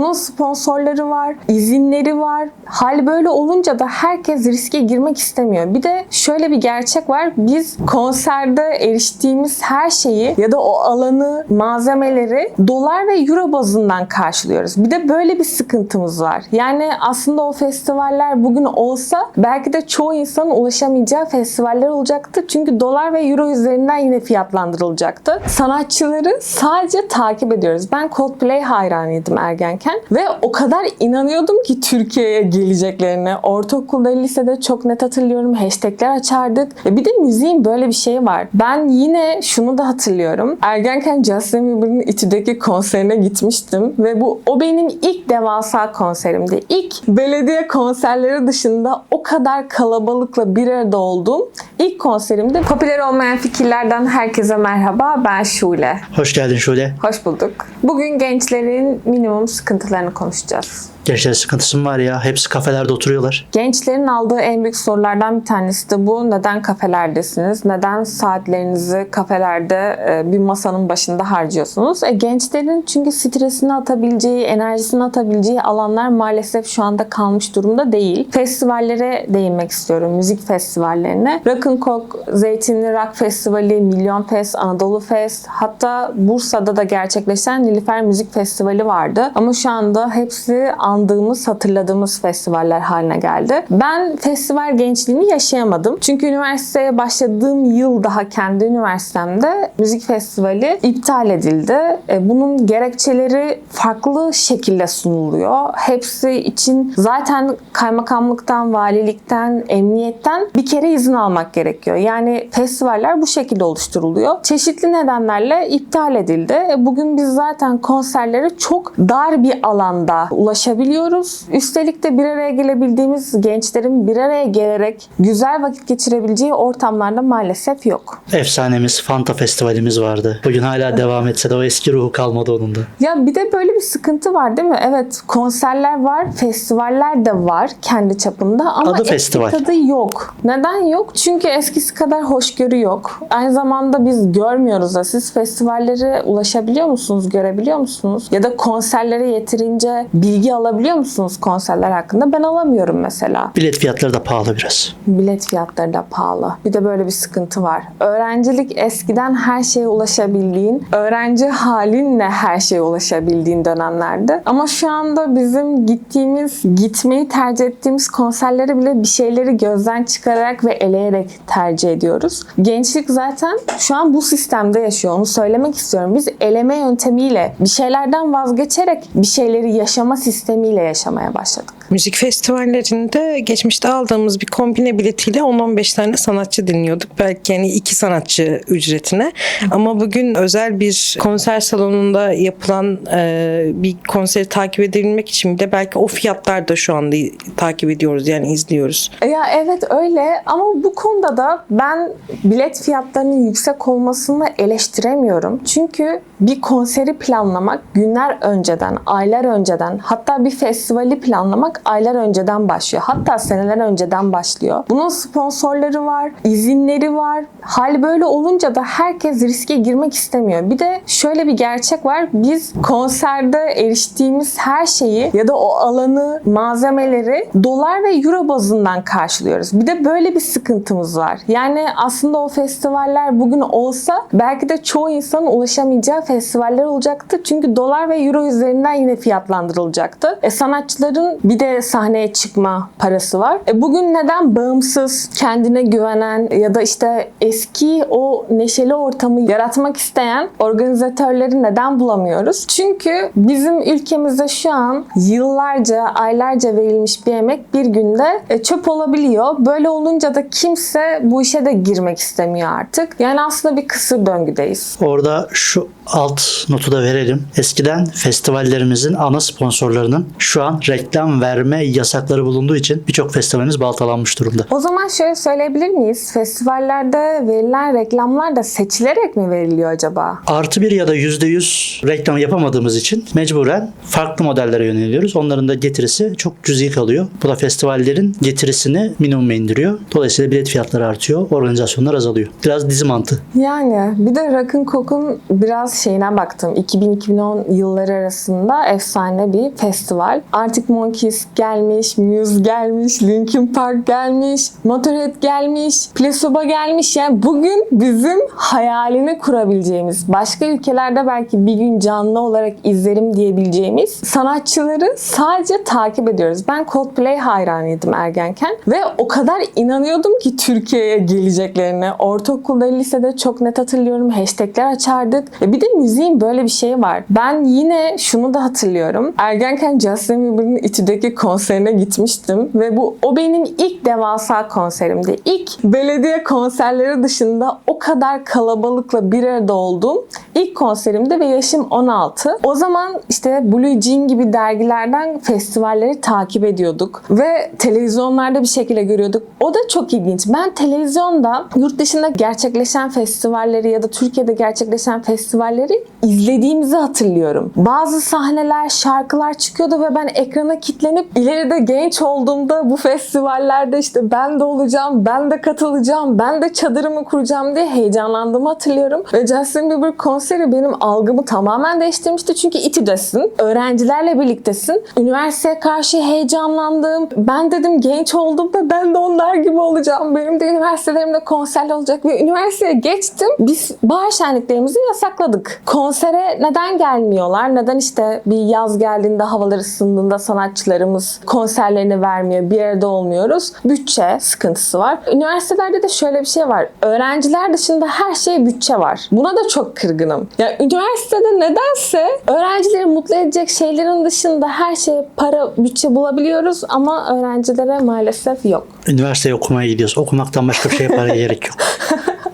Bunun sponsorları var, izinleri var. Hal böyle olunca da herkes riske girmek istemiyor. Bir de şöyle bir gerçek var. Biz konserde eriştiğimiz her şeyi ya da o alanı, malzemeleri dolar ve euro bazından karşılıyoruz. Bir de böyle bir sıkıntımız var. Yani aslında o festivaller bugün olsa belki de çoğu insanın ulaşamayacağı festivaller olacaktı. Çünkü dolar ve euro üzerinden yine fiyatlandırılacaktı. Sanatçıları sadece takip ediyoruz. Ben Coldplay hayranıydım ergenken ve o kadar inanıyordum ki Türkiye'ye geleceklerine. Ortaokulda, lisede çok net hatırlıyorum. Hashtagler açardık. E bir de müziğin böyle bir şeyi var. Ben yine şunu da hatırlıyorum. Ergenken Justin Bieber'ın İTÜ'deki konserine gitmiştim ve bu o benim ilk devasa konserimdi. İlk belediye konserleri dışında o kadar kalabalıkla bir arada olduğum ilk konserimdi. Popüler olmayan fikirlerden herkese merhaba. Ben Şule. Hoş geldin Şule. Hoş bulduk. Bugün gençlerin minimum sıkıntılarını konuşacağız. Gençlerin sıkıntısı mı var ya? Hepsi kafelerde oturuyorlar. Gençlerin aldığı en büyük sorulardan bir tanesi de bu. Neden kafelerdesiniz? Neden saatlerinizi kafelerde e, bir masanın başında harcıyorsunuz? E, gençlerin çünkü stresini atabileceği, enerjisini atabileceği alanlar maalesef şu anda kalmış durumda değil. Festivallere değinmek istiyorum. Müzik festivallerine. Rock'n'Coke, Zeytinli Rock Festivali, Milyon Fest, Anadolu Fest, hatta Bursa'da da gerçekleşen Nilüfer Müzik Festivali vardı. Ama şu anda hepsi andığımız, hatırladığımız festivaller haline geldi. Ben festival gençliğini yaşayamadım. Çünkü üniversiteye başladığım yıl daha kendi üniversitemde müzik festivali iptal edildi. E, Bunun gerekçeleri farklı şekilde sunuluyor. Hepsi için zaten kaymakamlıktan, valilikten, emniyetten bir kere izin almak gerekiyor. Yani festivaller bu şekilde oluşturuluyor. Çeşitli nedenlerle iptal edildi. E, Bugün biz zaten konserlere çok dar bir alanda ulaşabiliyoruz. Üstelik de bir araya gelebildiğimiz gençlerin bir araya gelerek güzel vakit geçirebileceği ortamlarda maalesef yok. Efsanemiz Fanta Festivalimiz vardı. Bugün hala devam etse de o eski ruhu kalmadı onun da. Ya bir de böyle bir sıkıntı var değil mi? Evet konserler var, festivaller de var kendi çapında ama Adı eski festival. tadı yok. Neden yok? Çünkü eskisi kadar hoşgörü yok. Aynı zamanda biz görmüyoruz da siz festivallere ulaşabiliyor musunuz, görebiliyor musunuz? Ya da konserlere yeterince bilgi alabiliyor musunuz konserler hakkında? Ben alamıyorum mesela. Bilet fiyatları da pahalı biraz. Bilet fiyatları da pahalı. Bir de böyle bir sıkıntı var. Öğrencilik eskiden her şeye ulaşabildiğin, öğrenci halinle her şeye ulaşabildiğin dönemlerde. Ama şu anda bizim gittiğimiz, gitmeyi tercih ettiğimiz konserleri bile bir şeyleri gözden çıkararak ve eleyerek tercih ediyoruz. Gençlik zaten şu an bu sistemde yaşıyor. Onu söylemek istiyorum. Biz eleme yöntemiyle bir şeylerden vazgeçerek bir şeyleri yaşama sistemiyle yaşamaya başladık. Müzik festivallerinde geçmişte aldığımız bir kombine biletiyle 10-15 tane sanatçı dinliyorduk. Belki yani iki sanatçı ücretine. Ama bugün özel bir konser salonunda yapılan e, bir konseri takip edebilmek için bile belki o fiyatlarda şu anda takip ediyoruz yani izliyoruz. Ya evet öyle ama bu konuda da ben bilet fiyatlarının yüksek olmasını eleştiremiyorum. Çünkü bir konseri planlamak günler önceden, aylar önceden, hatta bir festivali planlamak aylar önceden başlıyor. Hatta seneler önceden başlıyor. Bunun sponsorları var, izinleri var. Hal böyle olunca da herkes riske girmek istemiyor. Bir de şöyle bir gerçek var. Biz konserde eriştiğimiz her şeyi ya da o alanı, malzemeleri dolar ve euro bazından karşılıyoruz. Bir de böyle bir sıkıntımız var. Yani aslında o festivaller bugün olsa belki de çoğu insanın ulaşamayacağı festivaller olacaktı. Çünkü dolar ve euro üzerinden yine fiyatlandırılacaktı. E sanatçıların bir de sahneye çıkma parası var. E bugün neden bağımsız, kendine güvenen ya da işte eski o neşeli ortamı yaratmak isteyen organizatörleri neden bulamıyoruz? Çünkü bizim ülkemizde şu an yıllarca, aylarca verilmiş bir emek bir günde e, çöp olabiliyor. Böyle olunca da kimse bu işe de girmek istemiyor artık. Yani aslında bir kısır döngüdeyiz. Orada şu alt notu da verelim. Eskiden festivallerimizin ana sponsorlarının şu an reklam verme yasakları bulunduğu için birçok festivalimiz baltalanmış durumda. O zaman şöyle söyleyebilir miyiz? Festivallerde verilen reklamlar da seçilerek mi veriliyor acaba? Artı bir ya da yüzde yüz reklam yapamadığımız için mecburen farklı modellere yöneliyoruz. Onların da getirisi çok cüzi kalıyor. Bu da festivallerin getirisini minimuma indiriyor. Dolayısıyla bilet fiyatları artıyor, organizasyonlar azalıyor. Biraz dizi mantığı. Yani bir de Rock'ın Coke'un biraz şeyine baktım. 2000-2010 yılları arasında efsane bir festival. Arctic Monkeys gelmiş, Muse gelmiş, Linkin Park gelmiş, Motorhead gelmiş, Placebo gelmiş. Yani bugün bizim hayalini kurabileceğimiz, başka ülkelerde belki bir gün canlı olarak izlerim diyebileceğimiz sanatçıları sadece takip ediyoruz. Ben Coldplay hayranıydım ergenken ve o kadar inanıyordum ki Türkiye'ye geleceklerine. Ortaokulda, lisede çok net hatırlıyorum. Hashtagler açardık. E bir de müziğin böyle bir şeyi var. Ben yine şunu da hatırlıyorum. Ergenken Justin Bieber'ın İTÜ'deki konserine gitmiştim ve bu o benim ilk devasa konserimdi. İlk belediye konserleri dışında o kadar kalabalıkla bir arada olduğum ilk konserimdi ve yaşım 16. O zaman işte Blue Jean gibi dergilerden festivalleri takip ediyorduk ve televizyonlarda bir şekilde görüyorduk. O da çok ilginç. Ben televizyonda yurt dışında gerçekleşen festivalleri ya da Türkiye'de gerçekleşen festivalleri izlediğimizi hatırlıyorum. Bazı sahneler, şarkılar çıkıyordu ve ben ekrana kilitlenip ileride genç olduğumda bu festivallerde işte ben de olacağım, ben de katılacağım, ben de çadırımı kuracağım diye heyecanlandığımı hatırlıyorum. Ve Justin Bieber konseri benim algımı tamamen değiştirmişti. Çünkü İTÜ'desin, öğrencilerle birliktesin. Üniversiteye karşı heyecanlandım. Ben dedim genç olduğumda ben de onlar gibi olacağım. Benim de üniversitelerimde konserler olacak ve üniversiteye geçtim. Biz bahar şenliklerimizi yasakladık. Konsere neden gelmiyorlar? Neden işte bir yaz geldiğinde havalar ısındığında sanatçılarımız konserlerini vermiyor, bir arada olmuyoruz? Bütçe sıkıntısı var. Üniversitelerde de şöyle bir şey var. Öğrenciler dışında her şeye bütçe var. Buna da çok kırgınım. Ya üniversitede nedense öğrencileri mutlu edecek şeylerin dışında her şeye para, bütçe bulabiliyoruz ama öğrencilere maalesef yok. Üniversiteye okumaya gidiyoruz. Okumaktan başka bir şeye para gerek yok.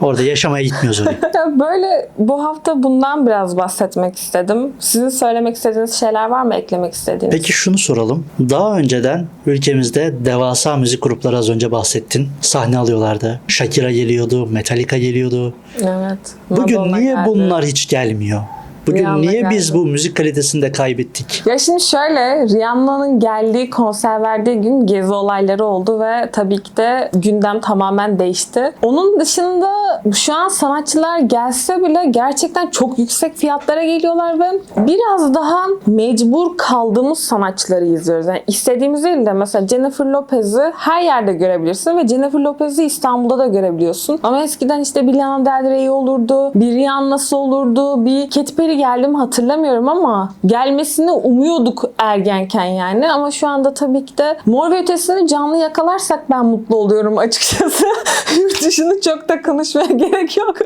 Orada yaşamaya gitmiyoruz oraya. Ya Böyle bu hafta bundan biraz bahsetmek istedim. Sizin söylemek istediğiniz şeyler var mı? Eklemek istediğiniz? Peki şunu soralım. Daha önceden ülkemizde devasa müzik grupları az önce bahsettin. Sahne alıyorlardı. Shakira geliyordu, Metallica geliyordu. Evet. Bugün Madonna niye geldi. bunlar hiç gelmiyor? Bugün Rihanna niye biz geldi. bu müzik kalitesini de kaybettik? Ya şimdi şöyle Rihanna'nın geldiği konser verdiği gün gezi olayları oldu ve tabii ki de gündem tamamen değişti. Onun dışında şu an sanatçılar gelse bile gerçekten çok yüksek fiyatlara geliyorlar ve biraz daha mecbur kaldığımız sanatçıları izliyoruz. Yani istediğimiz değil de mesela Jennifer Lopez'i her yerde görebilirsin ve Jennifer Lopez'i İstanbul'da da görebiliyorsun. Ama eskiden işte bir Lana Del Rey olurdu, bir Rihanna'sı olurdu, bir Katy Perry geldi mi hatırlamıyorum ama gelmesini umuyorduk ergenken yani. Ama şu anda tabii ki de Mor ve Ötesi'ni canlı yakalarsak ben mutlu oluyorum açıkçası. Yurt dışını çok da konuşmaya gerek yok.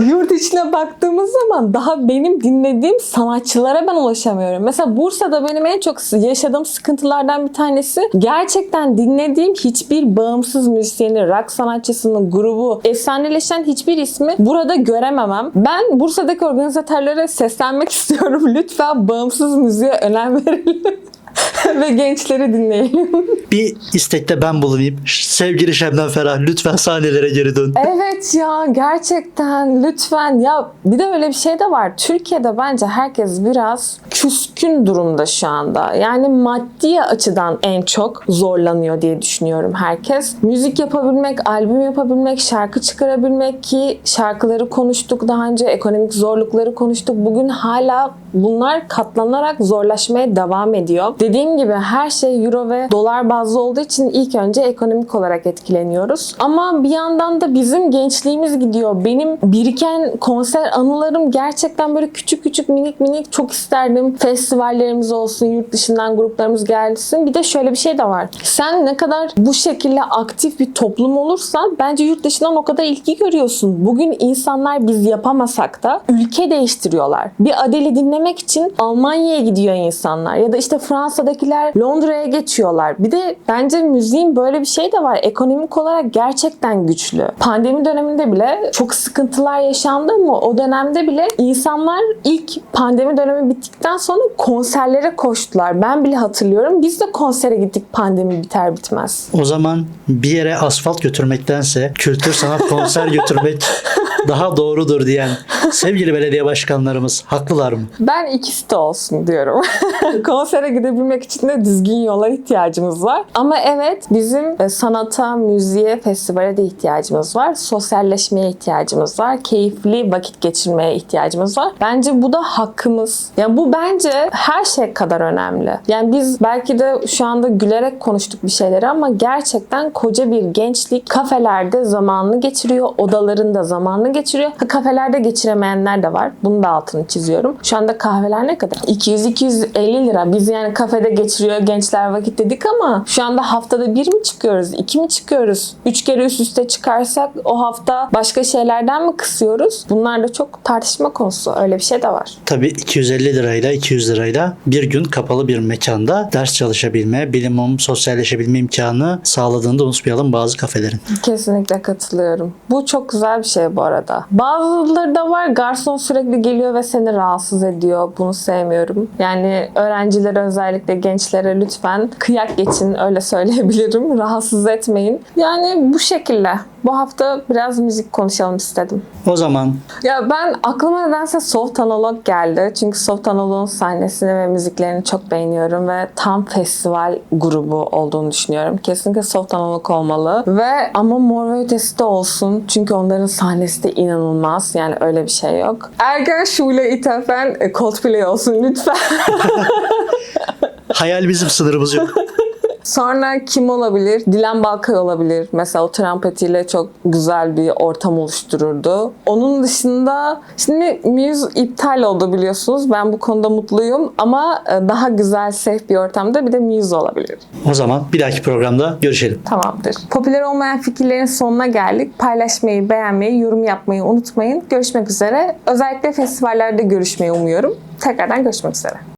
Yurt içine baktığımız zaman daha benim dinlediğim sanatçılara ben ulaşamıyorum. Mesela Bursa'da benim en çok yaşadığım sıkıntılardan bir tanesi gerçekten dinlediğim hiçbir bağımsız müzisyeni, rock sanatçısının grubu, efsaneleşen hiçbir ismi burada görememem. Ben Bursa'daki organizatörlere seslenmek istiyorum. Lütfen bağımsız müziğe önem verelim. Ve gençleri dinleyelim. Bir istekte ben bulunayım. Sevgili Şebnem Ferah lütfen sahnelere geri dön. Evet ya gerçekten lütfen ya bir de öyle bir şey de var. Türkiye'de bence herkes biraz küskün durumda şu anda. Yani maddi açıdan en çok zorlanıyor diye düşünüyorum herkes. Müzik yapabilmek, albüm yapabilmek, şarkı çıkarabilmek ki şarkıları konuştuk daha önce, ekonomik zorlukları konuştuk. Bugün hala bunlar katlanarak zorlaşmaya devam ediyor. Dediğim gibi her şey euro ve dolar bazlı olduğu için ilk önce ekonomik olarak etkileniyoruz. Ama bir yandan da bizim gençliğimiz gidiyor. Benim biriken konser anılarım gerçekten böyle küçük küçük minik minik çok isterdim. Festivallerimiz olsun, yurt dışından gruplarımız gelsin. Bir de şöyle bir şey de var. Sen ne kadar bu şekilde aktif bir toplum olursan bence yurt dışından o kadar ilgi görüyorsun. Bugün insanlar biz yapamasak da ülke değiştiriyorlar. Bir Adele'i dinlemek için Almanya'ya gidiyor insanlar. Ya da işte Fransa'dakiler Londra'ya geçiyorlar. Bir de bence müziğin böyle bir şey de var. Ekonomik olarak gerçekten güçlü. Pandemi döneminde bile çok sıkıntılar yaşandı ama o dönemde bile insanlar ilk pandemi dönemi bittikten sonra konserlere koştular. Ben bile hatırlıyorum. Biz de konsere gittik pandemi biter bitmez. O zaman bir yere asfalt götürmektense kültür sanat konser götürmek daha doğrudur diyen sevgili belediye başkanlarımız haklılar mı? Ben ikisi de olsun diyorum. Konsere gidebilmek için de düzgün yola ihtiyacımız var. Ama evet bizim e, sanata, müziğe, festivale de ihtiyacımız var. Sosyalleşmeye ihtiyacımız var. Keyifli vakit geçirmeye ihtiyacımız var. Bence bu da hakkımız. Yani bu bence her şey kadar önemli. Yani biz belki de şu anda gülerek konuştuk bir şeyleri ama gerçekten koca bir gençlik kafelerde zamanını geçiriyor. Odalarında zamanını geçiriyor. Kafelerde geçiremeyenler de var. Bunu da altını çiziyorum. Şu anda kahveler ne kadar? 200-250 lira. Biz yani kafede geçiriyor gençler vakit dedik ama şu anda haftada bir mi çıkıyoruz? iki mi çıkıyoruz? Üç kere üst üste çıkarsak o hafta başka şeylerden mi kısıyoruz? Bunlar da çok tartışma konusu. Öyle bir şey de var. Tabii 250 lirayla 200 lirayla bir gün kapalı bir mekanda ders çalışabilme, bilimum, sosyalleşebilme imkanı sağladığını da unutmayalım bazı kafelerin. Kesinlikle katılıyorum. Bu çok güzel bir şey bu arada. Bazıları da var garson sürekli geliyor ve seni rahatsız ediyor. Bunu sevmiyorum. Yani öğrencilere özellikle gençlere lütfen kıyak geçin öyle söyleyebilirim. Rahatsız etmeyin. Yani bu şekilde. Bu hafta biraz müzik konuşalım istedim. O zaman Ya ben aklıma nedense Soft Analog geldi. Çünkü Soft Analog'un sahnesini ve müziklerini çok beğeniyorum ve tam festival grubu olduğunu düşünüyorum. Kesinlikle Soft Analog olmalı. Ve ama Mor ve Ötesi de olsun. Çünkü onların sahnesi de inanılmaz. Yani öyle bir şey yok. Ergen Şule İtefen e, Coldplay olsun lütfen. hayal bizim sınırımız yok. Sonra kim olabilir? Dilan Balkay olabilir. Mesela o trompetiyle çok güzel bir ortam oluştururdu. Onun dışında şimdi Muse iptal oldu biliyorsunuz. Ben bu konuda mutluyum ama e, daha güzel, safe bir ortamda bir de Muse olabilir. O zaman bir dahaki programda görüşelim. Tamamdır. Popüler olmayan fikirlerin sonuna geldik. Paylaşmayı, beğenmeyi, yorum yapmayı unutmayın. Görüşmek üzere. Özellikle festivallerde görüşmeyi umuyorum. Tekrardan görüşmek üzere.